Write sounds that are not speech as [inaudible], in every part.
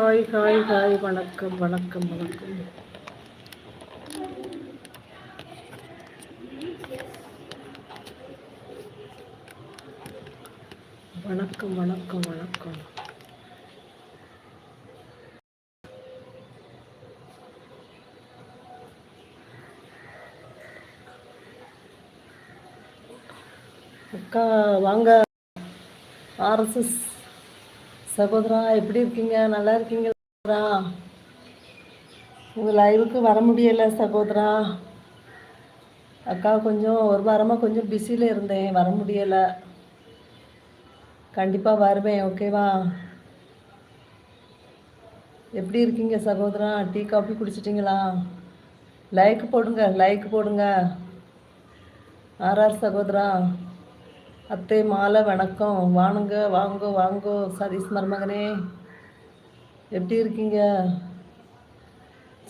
Hi hi hi வணக்கம் வணக்கம் வணக்கம். வணக்கம் வணக்கம் வணக்கம். அக்கா வாங்க. ஆர்எஸ்எஸ் சகோதரா எப்படி இருக்கீங்க? நல்லா இருக்கீங்களா உங்கள் லைவுக்கு வர முடியலை சகோதரா. அக்கா கொஞ்சம் ஒரு வாரமாக கொஞ்சம் பிஸியில் இருந்தேன். வர முடியலை. கண்டிப்பாக வருவேன் ஓகேவா எப்படி இருக்கீங்க சகோதரா? டீ காஃபி குடிச்சிட்டிங்களா? லைக் போடுங்க லைக் போடுங்க. ஆர்ஆர் சகோதரா. அத்தை மாலை வணக்கம். வாணுங்க வாங்கோ வாங்கோ. சதீஷ் மருமகனே எப்படி இருக்கீங்க?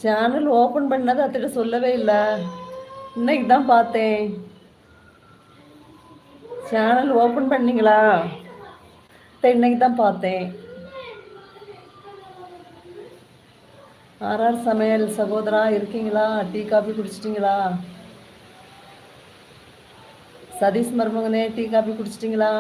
சேனல் ஓப்பன் பண்ணது அத்திட்ட சொல்லவே இல்லை. இன்னைக்கு தான் பார்த்தேன். சேனல் ஓப்பன் பண்ணீங்களா? இன்னைக்கு தான் பார்த்தேன். ஆர்ஆர் சமையல் சகோதரா இருக்கீங்களா? Tea coffee குடிச்சிட்டிங்களா? சதீஷ் மருமகனே டீ காஃபி குடிச்சிட்டிங்களா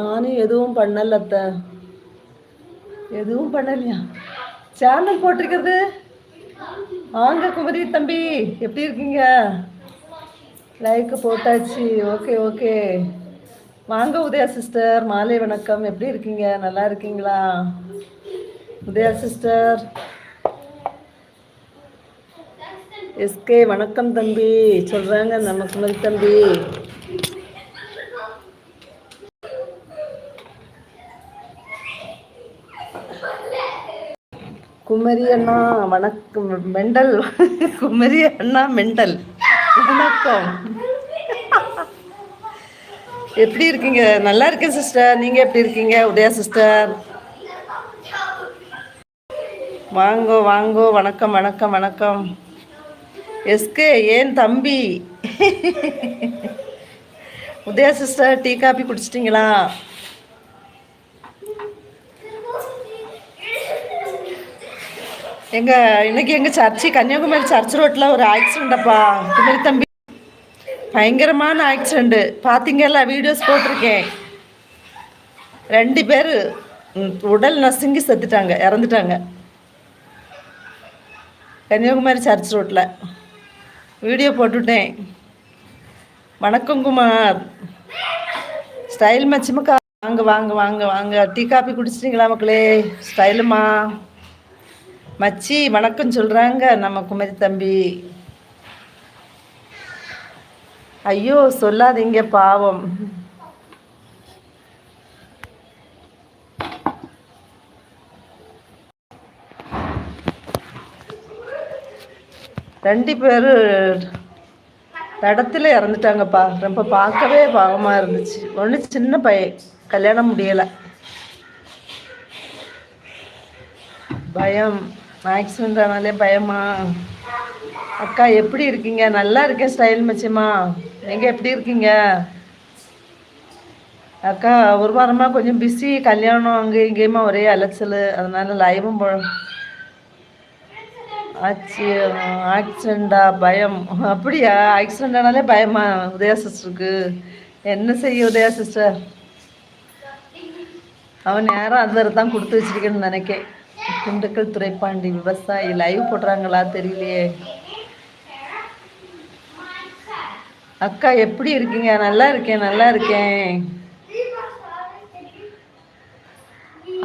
நானும் எதுவும் பண்ணல அத்த. எதுவும் பண்ணலையா? சேனல் போட்டிருக்கிறது. வாங்க குமரி தம்பி எப்படி இருக்கீங்க? லைக் போட்டாச்சு. ஓகே ஓகே வாங்க உதயா சிஸ்டர் மாலை வணக்கம். எப்படி இருக்கீங்க? நல்லா இருக்கீங்களா? உதயா சிஸ்டர் எஸ்கே வணக்கம் தம்பி. சொல்கிறாங்க நம்ம குமரி தம்பி. குமரி அண்ணா வணக்கம். மெண்டல். குமரி அண்ணா மெண்டல். வணக்கம். எப்படி இருக்கீங்க? நல்லா இருக்கேன் சிஸ்டர் நீங்க எப்படி இருக்கீங்க? உதயா சிஸ்டர் வாங்கோ வாங்கோ. வணக்கம் வணக்கம் வணக்கம். எஸ்கே ஏன் தம்பி? உதயா சிஸ்டர் டீ காபி குடிச்சிட்டிங்களா? எங்க இன்னைக்கு எங்க சர்ச்சு கன்னியாகுமரி சர்ச் ரோட்ல ஒரு ஆக்சிடென்ட் அப்பா. குமரி தம்பி. பயங்கரமான ஆக்சிடென்ட் பாத்தீங்கல்ல வீடியோஸ் போட்டிருக்கேன். ரெண்டு பேர் உடல் நசுங்கி செத்துட்டாங்க இறந்துட்டாங்க. கன்னியாகுமரி சர்ச் ரோட்டில் வீடியோ போட்டுவிட்டேன் வணக்கம் குமார். ஸ்டைல் மச்சிமக்கா வாங்க வாங்க வாங்க வாங்க. டீ காபி குடிச்சிட்டிங்களா மக்களே? ஸ்டைலுமா மச்சி வணக்கம் சொல்கிறாங்க நம்ம குமரி தம்பி. ஐயோ சொல்லாதீங்க பாவம். ரெண்டு பேர் இடத்துல இறந்துட்டாங்கப்பா. ரொம்ப பார்க்கவே பாவமாக இருந்துச்சு. ஒன்று சின்ன பையன். கல்யாணம் முடியலை. பயம். ஆக்சிடென்ட் ஆனாலே பயமா. அக்கா எப்படி இருக்கீங்க? நல்லா இருக்கேன் ஸ்டைல் மச்சிமா நீங்கள் எப்படி இருக்கீங்க? அக்கா ஒரு வாரமாக கொஞ்சம் பிஸி கல்யாணம் அங்கே இங்கேயுமா ஒரே அலைச்சல். அதனால லைவும் போ ஆச்சு ஆக்சிடெண்டா பயம். அப்படியா? ஆக்சிடெண்டானாலே பயமா உதயா சிஸ்டருக்கு என்ன செய்ய உதயா சிஸ்டர் அவன் நேரம் அது தான் கொடுத்து வச்சிருக்கேன்னு நினைக்கேன். திண்டுக்கல் துறைப்பாண்டி விவசாயி லைவ் போடுறாங்களா தெரியலையே. அக்கா எப்படி இருக்கீங்க? நல்லா இருக்கேன் நல்லா இருக்கேன்.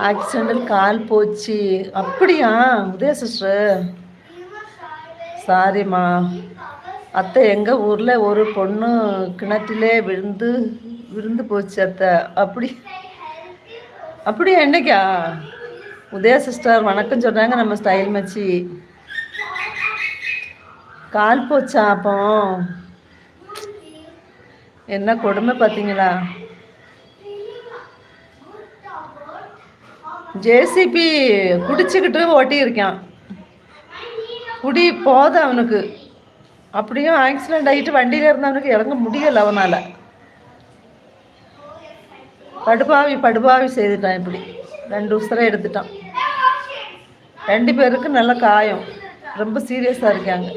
ஆக்சிடென்டல் கால் போச்சு. அப்படியா? உதய சிஸ்டர் சாரிம்மா அத்தை எங்கள் ஊரில் ஒரு பொண்ணு கிணற்றிலே விழுந்து விழுந்து போச்சு அத்தை. அப்படி அப்படியா என்னைக்கா? உதயா சிஸ்டர் வணக்கம் சொல்கிறாங்க நம்ம ஸ்டைல் மச்சி. கால் போச்சா அப்போ? என்ன கொடுமை பார்த்தீங்களா? ஜேசிபி குடிச்சுக்கிட்டு ஓட்டி இருக்கான் குடி போத அவனுக்கு. அப்படியும் ஆக்சிடென்ட் ஆகிட்டு வண்டியில் இருந்தவனுக்கு இறங்க முடியலை அவனால். படுபாவி படுபாவி செய்துட்டான் இப்படி. ரெண்டு உசரை எடுத்துட்டான். ரெண்டு பேருக்கு நல்ல காயம். ரொம்ப சீரியஸாக இருக்காங்க.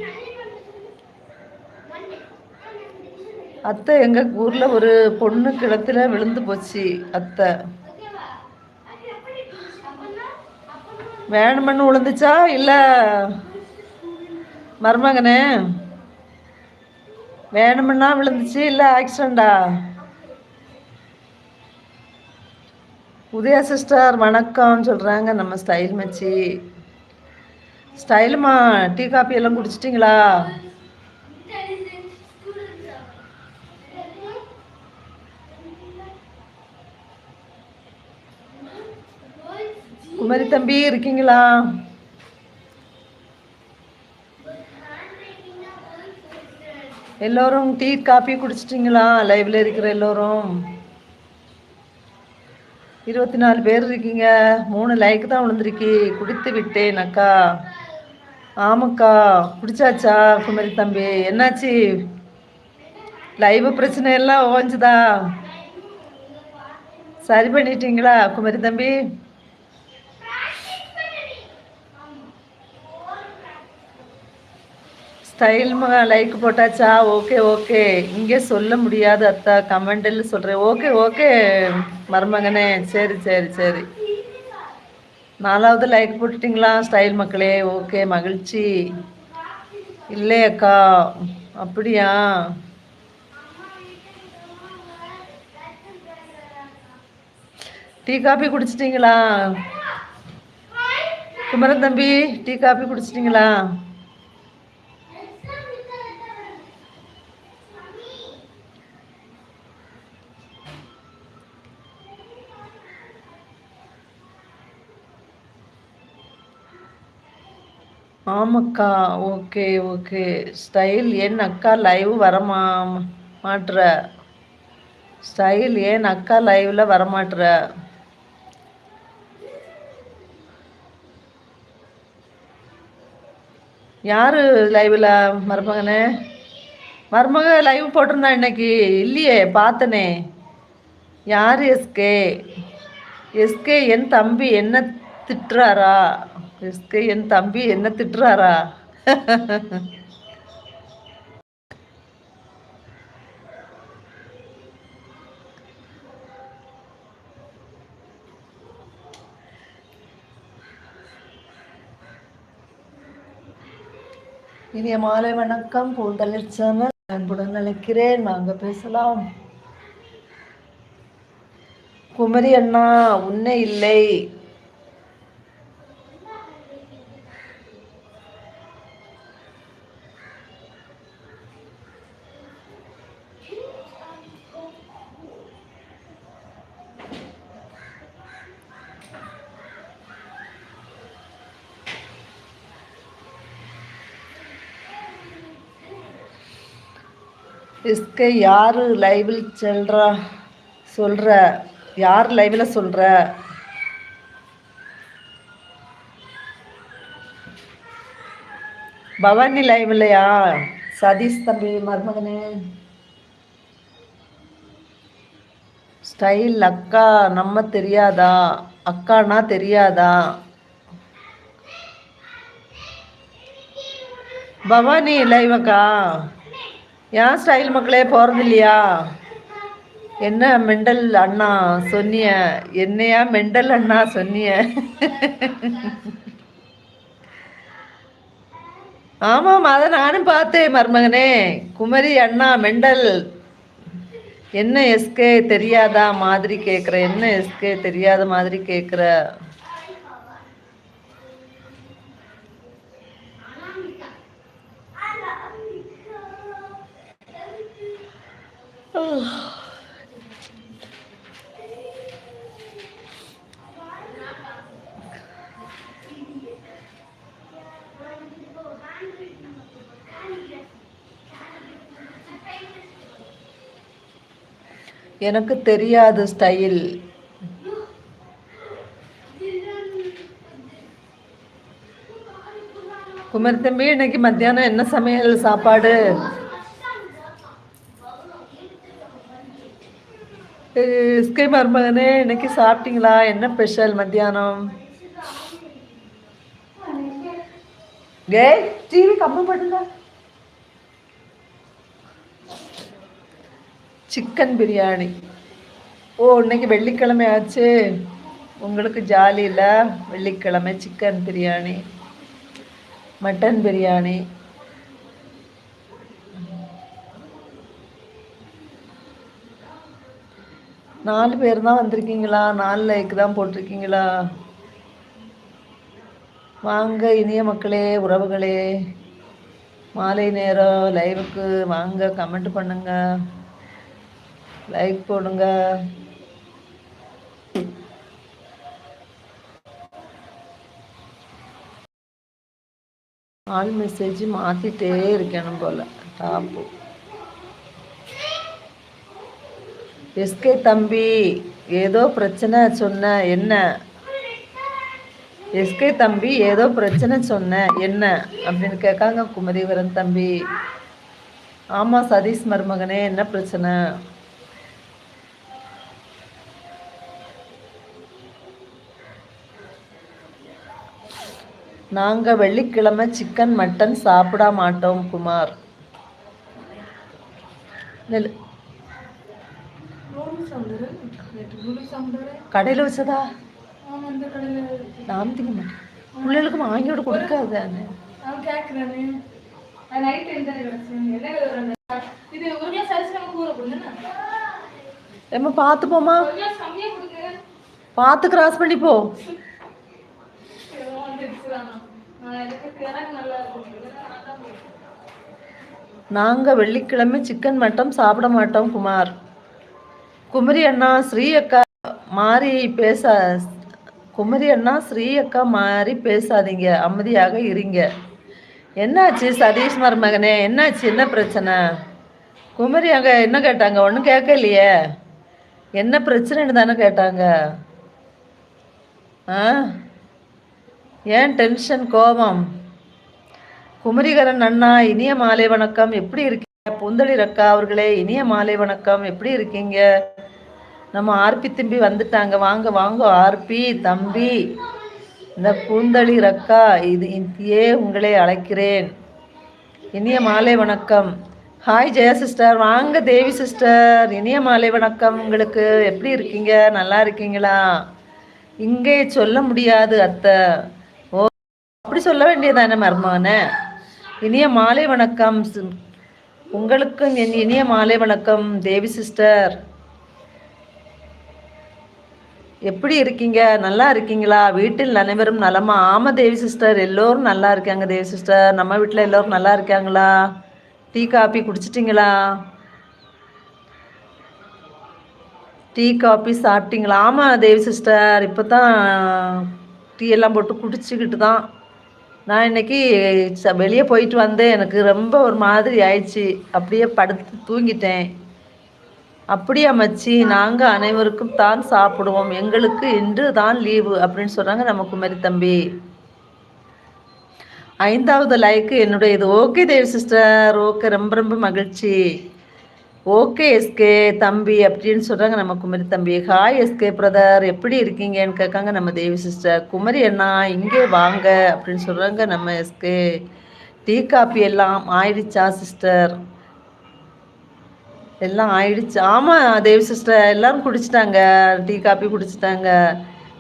அத்தை எங்கள் ஊரில் ஒரு பொண்ணு கிணத்துல விழுந்து போச்சு அத்தை. வேணுமென்னு விழுந்துச்சா இல்லை மருமகனே? வேணுமென்னா விழுந்துச்சு இல்லை ஆக்சிடெண்டா உதயா சிஸ்டர் வணக்கம் சொல்கிறாங்க நம்ம ஸ்டைல் மச்சி. ஸ்டைலுமா டீ காப்பி எல்லாம் குடிச்சிட்டிங்களா? குமரி தம்பி இருக்கீங்களா? எல்லோரும் டீ காப்பி குடிச்சிட்டிங்களா? லைவ்ல இருக்கிற எல்லோரும். இருபத்தி நாலு பேர் இருக்கீங்க. மூணு லைக் தான் விழுந்திருக்கி. குடித்து விட்டேன் அக்கா. ஆமாக்கா. குடிச்சாச்சா குமரி தம்பி? என்னாச்சு? லைவ் பிரச்சனை எல்லாம் ஓஞ்சுதா? சரி பண்ணிட்டீங்களா குமரி தம்பி? ஸ்டைல் லைக் போட்டாச்சா? ஓகே ஓகே இங்கே சொல்ல முடியாது அத்தா. கமெண்டில் சொல்கிறேன் ஓகே ஓகே மருமகனே. சரி சரி சரி. நாலாவது லைக் போட்டுட்டிங்களா ஸ்டைல் மக்களே? ஓகே மகிழ்ச்சி. இல்லை அக்கா. அப்படியா? Tea coffee குடிச்சிட்டிங்களா? குமரன் தம்பி டீ காஃபி குடிச்சிட்டிங்களா? ஆமாக்கா ஓகே ஓகே. ஸ்டைல் ஏன் அக்கா லைவ் வரமா மாட்டுற ஸ்டைல் ஏன் அக்கா லைவ்ல வரமாட்டுற யார் லைவில் மருமகனே? மருமக லைவ் போட்டிருந்தா இன்னைக்கு? இல்லையே பார்த்தனே. யார் எஸ்கே எஸ்கே என் தம்பி என்ன திட்டுறாரா? எஸ்கே என் தம்பி என்ன திட்டுறாரா? இனிய மாலை வணக்கம். பூந்தளிர் சேனல் அன்புடன் நினைக்கிறேன் நாங்க பேசலாம். குமரி அண்ணா உன்னை இல்லை. இஸ்கை யார் லைவில் செல்றா? சொல்கிற யார் லைவில் சொல்கிற பவானி லைவ்லையா? சதீஷ் தம்பி மருமகனே. ஸ்டைல் அக்கா நம்ம தெரியாதா? அக்கானா தெரியாதா? பவானி லைவ் அக்கா. ஏன் ஸ்டைல் மக்களே போகிறது இல்லையா என்ன மெண்டல் அண்ணா சொன்னிய? என்னையா மெண்டல் அண்ணா சொன்னிய? ஆமாம் அதை நானும் பார்த்தேன் மருமகனே. குமரி அண்ணா மெண்டல். என்ன எஸ்கே தெரியாதா மாதிரி கேட்குற என்ன எஸ்கே தெரியாத மாதிரி கேட்குற [sighs] எனக்கு தெரியாது ஸ்டைல் குமர் தம்பி இன்னைக்கு மத்தியானம் என்ன சமையல்? சாப்பாடு? இஸ்கை மருமகனே இன்னைக்கு சாப்பிட்டீங்களா? என்ன ஸ்பெஷல் மத்தியானம்? ஏய் டிவி கம்மி பண்ணுங்க சிக்கன் பிரியாணி. ஓ இன்னைக்கு வெள்ளிக்கிழமை ஆச்சு. உங்களுக்கு ஜாலி இல்லை? வெள்ளிக்கிழமை சிக்கன் பிரியாணி மட்டன் பிரியாணி. நாலு பேர் தான் வந்திருக்கீங்களா? நாலு லைக் தான் போட்டிருக்கீங்களா? வாங்க இனிய மக்களே உறவுகளே. மாலை நேரம் லைவுக்கு வாங்க கமெண்ட் பண்ணுங்க. லைக் போடுங்க. ஆல் மெசேஜ் மாற்றிட்டே இருக்கணும் போல். டாப்பு எஸ்கே தம்பி ஏதோ பிரச்சனை சொன்ன என்ன? எஸ்கே தம்பி ஏதோ பிரச்சனை சொன்ன என்ன? அப்படின்னு கேட்காங்க குமரிவரன் தம்பி. ஆமாம் சதீஷ் மருமகனே என்ன பிரச்சனை? நாங்கள் வெள்ளிக்கிழமை சிக்கன் மட்டன் சாப்பிட மாட்டோம் குமார். நெல் கடையில் வச்சதா? நான் திங்க மாட்டேன். பிள்ளைகளுக்கு வாங்கியோட கொடுக்காது. ஏம்மா பார்த்து போமா பார்த்து கிராஸ் பண்ணி போ. நாங்கள் வெள்ளிக்கிழமை சிக்கன் மட்டன் சாப்பிட மாட்டோம் குமார். குமரி அண்ணா ஸ்ரீ அக்கா மாறி பேச குமரி அண்ணா ஸ்ரீ அக்கா மாறி பேசாதீங்க. அமைதியாக இருங்க. என்னாச்சு சதீஷ் மருமகனே என்னாச்சு? என்ன பிரச்சனை? குமரி அங்கே என்ன கேட்டாங்க? ஒன்றும் கேட்கலையே. என்ன பிரச்சனைன்னு தானே கேட்டாங்க. ஆ? ஏன் டென்ஷன் கோபம்? குமரிகரன் அண்ணா இனிய மாலை வணக்கம். எப்படி இருக்கீங்க புந்தளி ரக்கா அவர்களே இனிய மாலை வணக்கம். எப்படி இருக்கீங்க? நம்ம ஆர்பி தம்பி வந்துட்டாங்க. வாங்க வாங்க ஆர்பி தம்பி. இந்த பூந்தளி ரக்கா இது இந்தியே உங்களை அழைக்கிறேன். இனிய மாலை வணக்கம். ஹாய் ஜெயா சிஸ்டர் வாங்க தேவி சிஸ்டர் இனிய மாலை வணக்கம் உங்களுக்கு. எப்படி இருக்கீங்க? நல்லா இருக்கீங்களா? இங்கே சொல்ல முடியாது அத்தை. ஓ அப்படி சொல்ல வேண்டியதானே மர்மான? இனிய மாலை வணக்கம். உங்களுக்கும் என் இனிய மாலை வணக்கம் தேவி சிஸ்டர். எப்படி இருக்கீங்க? நல்லா இருக்கீங்களா? வீட்டில் அனைவரும் நலமா? ஆமாம் தேவி சிஸ்டர். எல்லோரும் நல்லா இருக்காங்க தேவி சிஸ்டர். நம்ம வீட்டில் எல்லோரும் நல்லா இருக்காங்களா? டீ காஃபி குடிச்சிட்டிங்களா? டீ காஃபி சாப்பிட்டீங்களா? ஆமாம் தேவி சிஸ்டர். இப்போ தான் டீ எல்லாம் போட்டு குடிச்சிக்கிட்டு தான் நான் இன்னைக்கு வெளியே போயிட்டு வந்தேன். எனக்கு ரொம்ப ஒரு மாதிரி ஆயிடுச்சு. அப்படியே படுத்து தூங்கிட்டேன். அப்படியே அமைச்சி நாங்கள் அனைவருக்கும் தான் சாப்பிடுவோம். எங்களுக்கு இன்று தான் லீவு அப்படின்னு சொல்கிறாங்க நம்ம குமரி தம்பி. ஐந்தாவது லைக்கு என்னுடைய இது ஓகே தேவ் சிஸ்டர். ஓகே ரொம்ப ரொம்ப மகிழ்ச்சி. ஓகே எஸ்கே தம்பி அப்படின்னு சொல்கிறாங்க நம்ம குமரி தம்பி ஹாய் எஸ்கே பிரதர் எப்படி இருக்கீங்கன்னு கேட்காங்க நம்ம தேவி சிஸ்டர் குமரி அண்ணா இங்கே வாங்க. அப்படின்னு சொல்கிறாங்க நம்ம எஸ்கே. டீ காப்பி எல்லாம் ஆயிடுச்சா சிஸ்டர் எல்லாம் ஆயிடுச்சு. ஆமாம் தேவி சிஸ்டர் எல்லாரும் குடிச்சிட்டாங்க. Tea copy குடிச்சிட்டாங்க.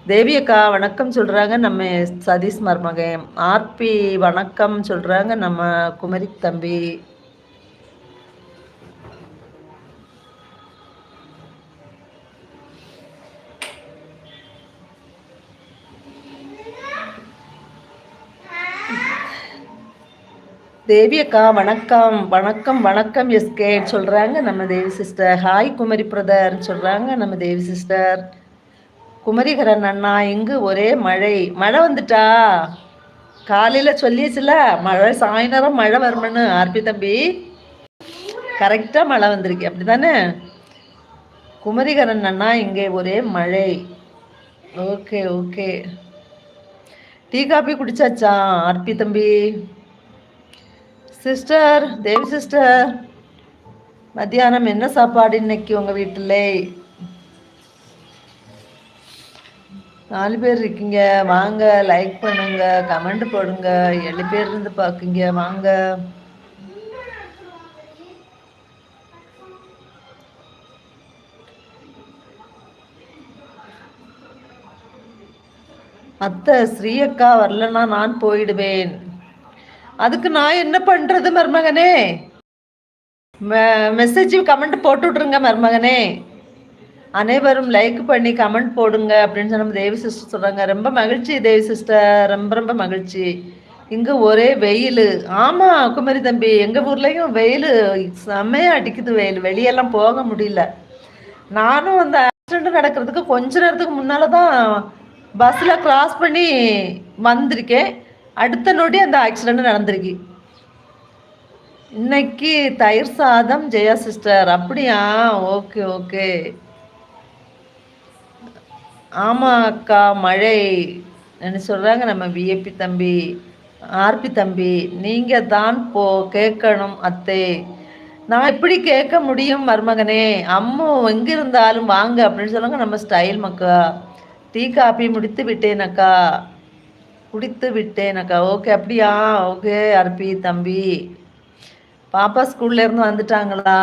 தேவி அக்கா வணக்கம் சொல்கிறாங்க நம்ம சதீஷ் மருமகன். ஆர்பி வணக்கம் சொல்கிறாங்க நம்ம குமரி தம்பி. தேவி அக்கா வணக்கம் வணக்கம் வணக்கம் எஸ்கே சொல்கிறாங்க நம்ம Devi sister. Hi Kumari brother சொல்கிறாங்க நம்ம தேவி சிஸ்டர். குமரிகரன் அண்ணா இங்கு ஒரே மழை? மழை வந்துட்டா? காலையில் சொல்லியாச்சுல மழை சாயந்தரம் மழை வருமனு. ஆர்பி தம்பி கரெக்டாக மழை வந்திருக்கு. அப்படி தானே குமரிகரன் அண்ணா இங்கே ஒரே மழை. ஓகே ஓகே டீ காபி குடிச்சாச்சா ஆர்பி தம்பி? Sister Devi sister. மத்தியானம் என்ன சாப்பாடு இன்னைக்கு உங்கள் வீட்டில்? நாலு பேர் இருக்கீங்க. வாங்க லைக் பண்ணுங்க கமெண்ட் போடுங்க. ஏழு பேர் இருந்து பார்க்குங்க வாங்க. அத்தை ஸ்ரீ அக்கா வரலன்னா நான் போயிடுவேன். அதுக்கு நான் என்ன பண்றது மருமகனே? மெசேஜ் கமெண்ட் போட்டு விட்ருங்க மருமகனே. அனைவரும் லைக் பண்ணி கமெண்ட் போடுங்க அப்படின்னு சொன்ன தேவி சிஸ்டர் சொல்கிறாங்க ரொம்ப மகிழ்ச்சி தேவி சிஸ்டர் ரொம்ப ரொம்ப மகிழ்ச்சி. இங்கே ஒரே வெயில். ஆமாம் குமரி தம்பி. எங்கள் ஊர்லேயும் வெயில் செம்மையாக அடிக்குது வெயில். வெளியெல்லாம் போக முடியல. நானும் அந்த ஆக்சிடெண்ட் நடக்கிறதுக்கு கொஞ்ச நேரத்துக்கு முன்னால் தான் பஸ்ஸில் க்ராஸ் பண்ணி வந்திருக்கேன். அடுத்த நொடி அந்த ஆக்சிடெண்ட் நடந்திருக்கு. இன்னைக்கு தயிர் சாதம் ஜெயா சிஸ்டர் அப்படியா? ஓகே ஓகே ஆமாம் அக்கா மழை. என்ன சொல்கிறாங்க நம்ம விஏபி தம்பி ஆர்பி தம்பி நீங்கள் தான் போ கேட்கணும் அத்தே. நான் எப்படி கேட்க முடியும் மருமகனே. அம்மா எங்கே இருந்தாலும் வாங்க அப்படின்னு சொல்லுங்க நம்ம ஸ்டைல் மக்கா. டீ காப்பி முடித்து விட்டேனக்கா குடித்து விட்டேனக்கா. ஓகே அப்படியா? ஓகே அர்பி தம்பி. பாப்பா ஸ்கூல்ல இருந்து வந்துட்டாங்களா?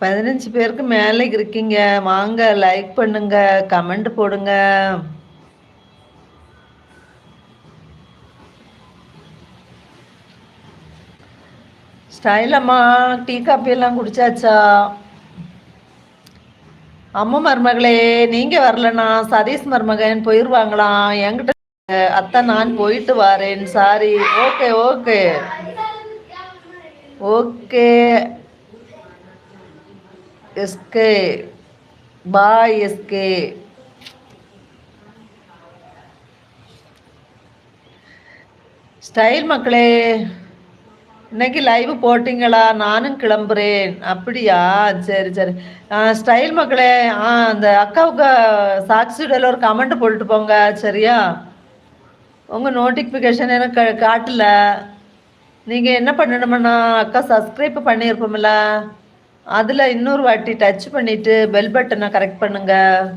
பதினஞ்சு பேருக்கு மேலே இருக்கீங்க. வாங்க லைக் பண்ணுங்க கமெண்ட் போடுங்க. ஸ்டைலம்மா டீ காப்பியெல்லாம் குடிச்சாச்சா? அம்மா மருமகளே நீங்க வரலண்ணா சதீஷ் மருமகன் போயிருவாங்களாம் என்கிட்ட அத்தை நான் போயிட்டு வரேன். Sorry okay okay okay SK bye SK style மக்களே. இன்னைக்கு லைவ் போட்டிங்களா? நானும் கிளம்புறேன். அப்படியா? சரி சரி. ஸ்டைல் மக்களே ஆ அந்த அக்காவுக்கு சாக்ஸிடில் ஒரு கமெண்ட் போட்டுட்டு போங்க. சரியா? உங்கள் நோட்டிஃபிகேஷன் எனக்கு காட்டல. நீங்கள் என்ன பண்ணணுமண்ணா அக்கா சப்ஸ்கிரைப் பண்ணியிருப்போம்ல. அதில் இன்னொரு வாட்டி டச் பண்ணிவிட்டு பெல் பட்டனை கரெக்ட் பண்ணுங்கள்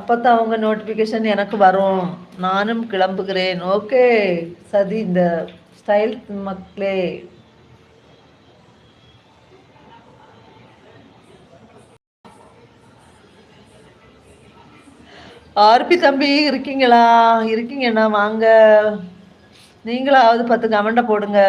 அப்போ தான் அவங்க நோட்டிஃபிகேஷன் எனக்கு வரும். நானும் கிளம்புகிறேன். ஓகே சதி இந்த ஸ்டைல் மக்களே. ஆர்பி தம்பி இருக்கீங்களா? இருக்கீங்கண்ணா வாங்க. நீங்களாவது பத்து கமெண்ட்டை போடுங்க.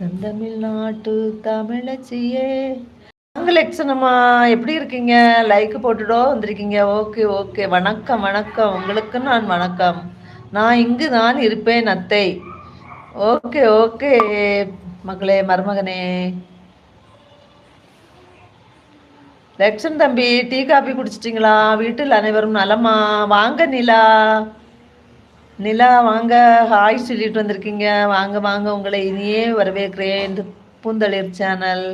செந்தமிழ்நாட்டு தமிழச்சியே. நாங்கள் லட்சணமா எப்படி இருக்கீங்க? லைக் போட்டுடோ வந்திருக்கீங்க. ஓகே ஓகே வணக்கம் வணக்கம். உங்களுக்கு நான் வணக்கம். நான் இங்கு தான் இருப்பேன் அத்தை. ஓகே ஓகே மகளே மருமகனே. லட்சன் தம்பி டீ காபி குடிச்சிட்டிங்களா? வீட்டில் அனைவரும் நலமா? வாங்க நிலா. நிலா வாங்க ஹாய் சொல்லிட்டு வந்திருக்கீங்க. வாங்க வாங்க உங்களை இனியே வரவேற்கிறேன். இந்த பூந்தளிர் சேனல்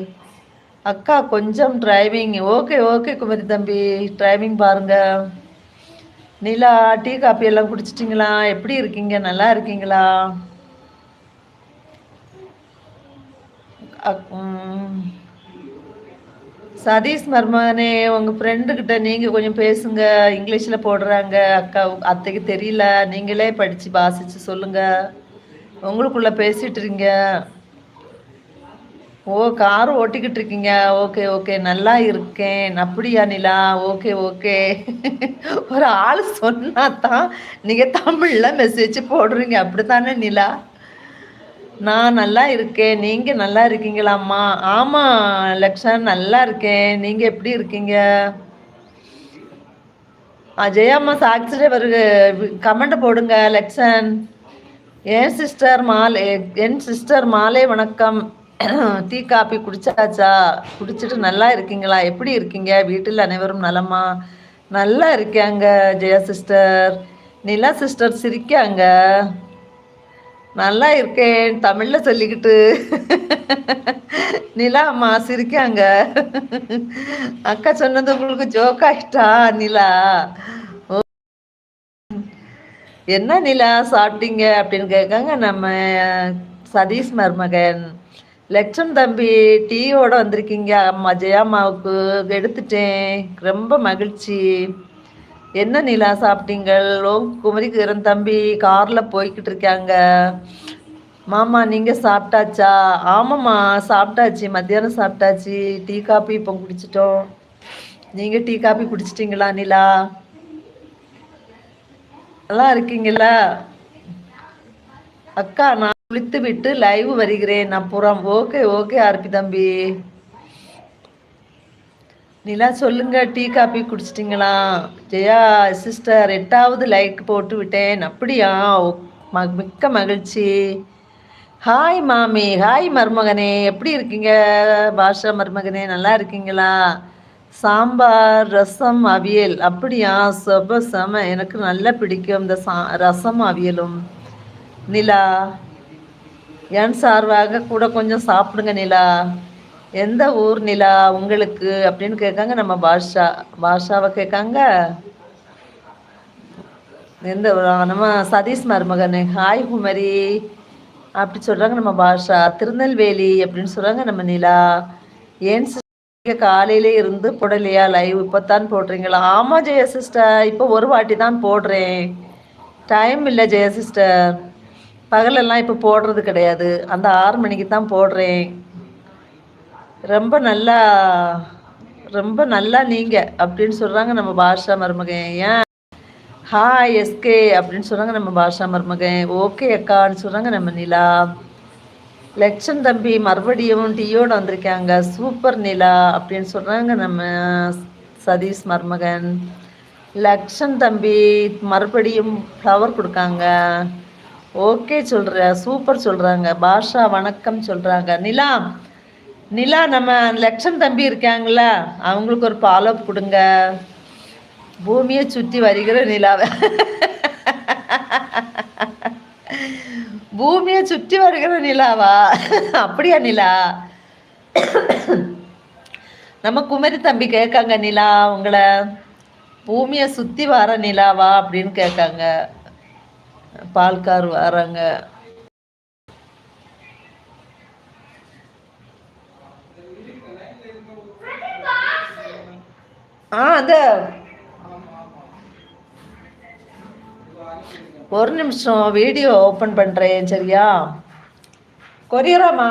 அக்கா கொஞ்சம் டிரைவிங் ஓகே ஓகே குமரி தம்பி. டிரைவிங் பாருங்க. நிலா டீ காப்பி எல்லாம் குடிச்சிட்டிங்களா? எப்படி இருக்கீங்க? நல்லா இருக்கீங்களா? சதீஷ் மர்மனே உங்கள் ஃப்ரெண்டுக்கிட்ட நீங்கள் கொஞ்சம் பேசுங்க. இங்கிலீஷில் போடுறாங்க. அக்கா அத்தைக்கு தெரியல. நீங்களே படித்து வாசித்து சொல்லுங்கள் உங்களுக்குள்ளே பேசிட்டு இருக்கீங்க ஓ கார் ஓட்டிக்கிட்டு இருக்கீங்க. Okay okay. நல்லா இருக்கேன். அப்படியா நிலா? Okay okay. ஒரு ஆள் சொன்னா தான் நீங்கள் தமிழில் மெசேஜ் போடுறீங்க. அப்படி தானே நிலா? நான் நல்லா இருக்கேன். நீங்கள் நல்லா இருக்கீங்களாம்மா? ஆமாம் லக்ஷன் நல்லா இருக்கேன். நீங்கள் எப்படி இருக்கீங்க? ஜெயம்மா சாக்ஸிலே வருது. கமெண்ட் போடுங்க லக்ஷன். என் சிஸ்டர் மாலை என் சிஸ்டர் மாலை வணக்கம். டீ காபி குடிச்சாச்சா? குடிச்சிட்டு நல்லா இருக்கீங்களா? எப்படி இருக்கீங்க? வீட்டில் அனைவரும் நலமா? நல்லா இருக்காங்க ஜெயா சிஸ்டர். நிலா சிஸ்டர் சிரிக்காங்க நல்லா இருக்கேன் தமிழில் சொல்லிக்கிட்டு. நிலா அம்மா சிரிக்காங்க. அக்கா சொன்னது உங்களுக்கு ஜோக்காயிட்டா நிலா? என்ன நிலா சாப்பிட்டீங்க அப்படின்னு கேட்காங்க நம்ம சதீஷ் மருமகன். லட்சம் தம்பி டீயோட வந்திருக்கீங்க. அம்மா ஜெயாமாவுக்கு எடுத்துட்டேன். ரொம்ப மகிழ்ச்சி. என்ன நிலா சாப்பிட்டீங்கள் ஓ குமரிக்கிறன் தம்பி காரில் போய்கிட்டு இருக்காங்க. மாமா நீங்கள் சாப்பிட்டாச்சா? ஆமாம்மா சாப்பிட்டாச்சு. மத்தியானம் சாப்பிட்டாச்சு. டீ காப்பி இப்போ குடிச்சிட்டோம். நீங்கள் டீ காப்பி குடிச்சிட்டிங்களா நிலா? நல்லா இருக்கீங்களா? அக்கா நான் குளித்து விட்டு லைவ் வருகிறேன் அப்புறம் ஓகே ஓகே ஆர்பி தம்பி. நிலா சொல்லுங்க டீ காபி குடிச்சிட்டிங்களா? ஜெயா சிஸ்டர் எட்டாவது லைக் போட்டு விட்டேன். அப்படியா? மிக்க மகிழ்ச்சி. ஹாய் மாமி. ஹாய் மருமகனே. எப்படி இருக்கீங்க? பாஷா மருமகனே நல்லா இருக்கீங்களா? சாம்பார் ரசம் அவியல். அப்படியா? சொப செம. எனக்கு நல்லா பிடிக்கும் இந்த சா ரசம் அவியலும். நிலா என் சார்பாக கூட கொஞ்சம் சாப்பிடுங்க நிலா. எந்த ஊர் நிலா உங்களுக்கு அப்படின்னு கேட்காங்க நம்ம பாஷா பாஷாவை கேட்காங்க. எந்த நம்ம சதீஷ் மருமகன் ஹாய் குமரி. அப்படி சொல்கிறாங்க நம்ம பாஷா. திருநெல்வேலி அப்படின்னு சொல்கிறாங்க நம்ம நிலா. ஏன் காலையிலே இருந்து போடலையா? லைவ் இப்போ தான் போடுறீங்களா? ஆமாம் ஜெய சிஸ்டர் இப்போ ஒரு வாட்டி தான் போடுறேன். டைம் இல்லை ஜெய சிஸ்டர். பகலெல்லாம் இப்போ போடுறது கிடையாது. அந்த ஆறு மணிக்கு தான் போடுறேன். ரொம்ப நல்லா ரொம்ப நல்லா நீங்கள் அப்படின்னு சொல்கிறாங்க நம்ம பாஷா மருமகன். ஏன்? ஹாய் எஸ்கே அப்படின்னு சொல்கிறாங்க நம்ம பாஷா மருமகன். ஓகே அக்கான்னு சொல்கிறாங்க நம்ம நிலா. லக்ஷன் தம்பி மறுபடியும் டீயோடு வந்திருக்காங்க. சூப்பர் நிலா அப்படின்னு சொல்கிறாங்க நம்ம சதீஷ் மருமகன். லக்ஷன் தம்பி மறுபடியும் ஃப்ளவர் கொடுக்காங்க. ஓகே சொல்கிற சூப்பர் சொல்கிறாங்க பாஷா வணக்கம் சொல்கிறாங்க நிலா நிலா நம்ம லக்ஷன் தம்பி இருக்காங்களா அவங்களுக்கு ஒரு பாலோப் கொடுங்க. பூமியை சுற்றி வருகிற நிலாவை. பூமியை சுற்றி வருகிற நிலாவா? அப்படியா நிலா? நம்ம குமரி தம்பி கேட்காங்க நிலா உங்களை. பூமியை சுற்றி வர நிலாவா அப்படின்னு கேட்காங்க. பால்கார் வராங்க. ஆ அந்த ஒரு நிமிஷம் வீடியோ ஓப்பன் பண்ணுறேன் சரியா? கொரியராமா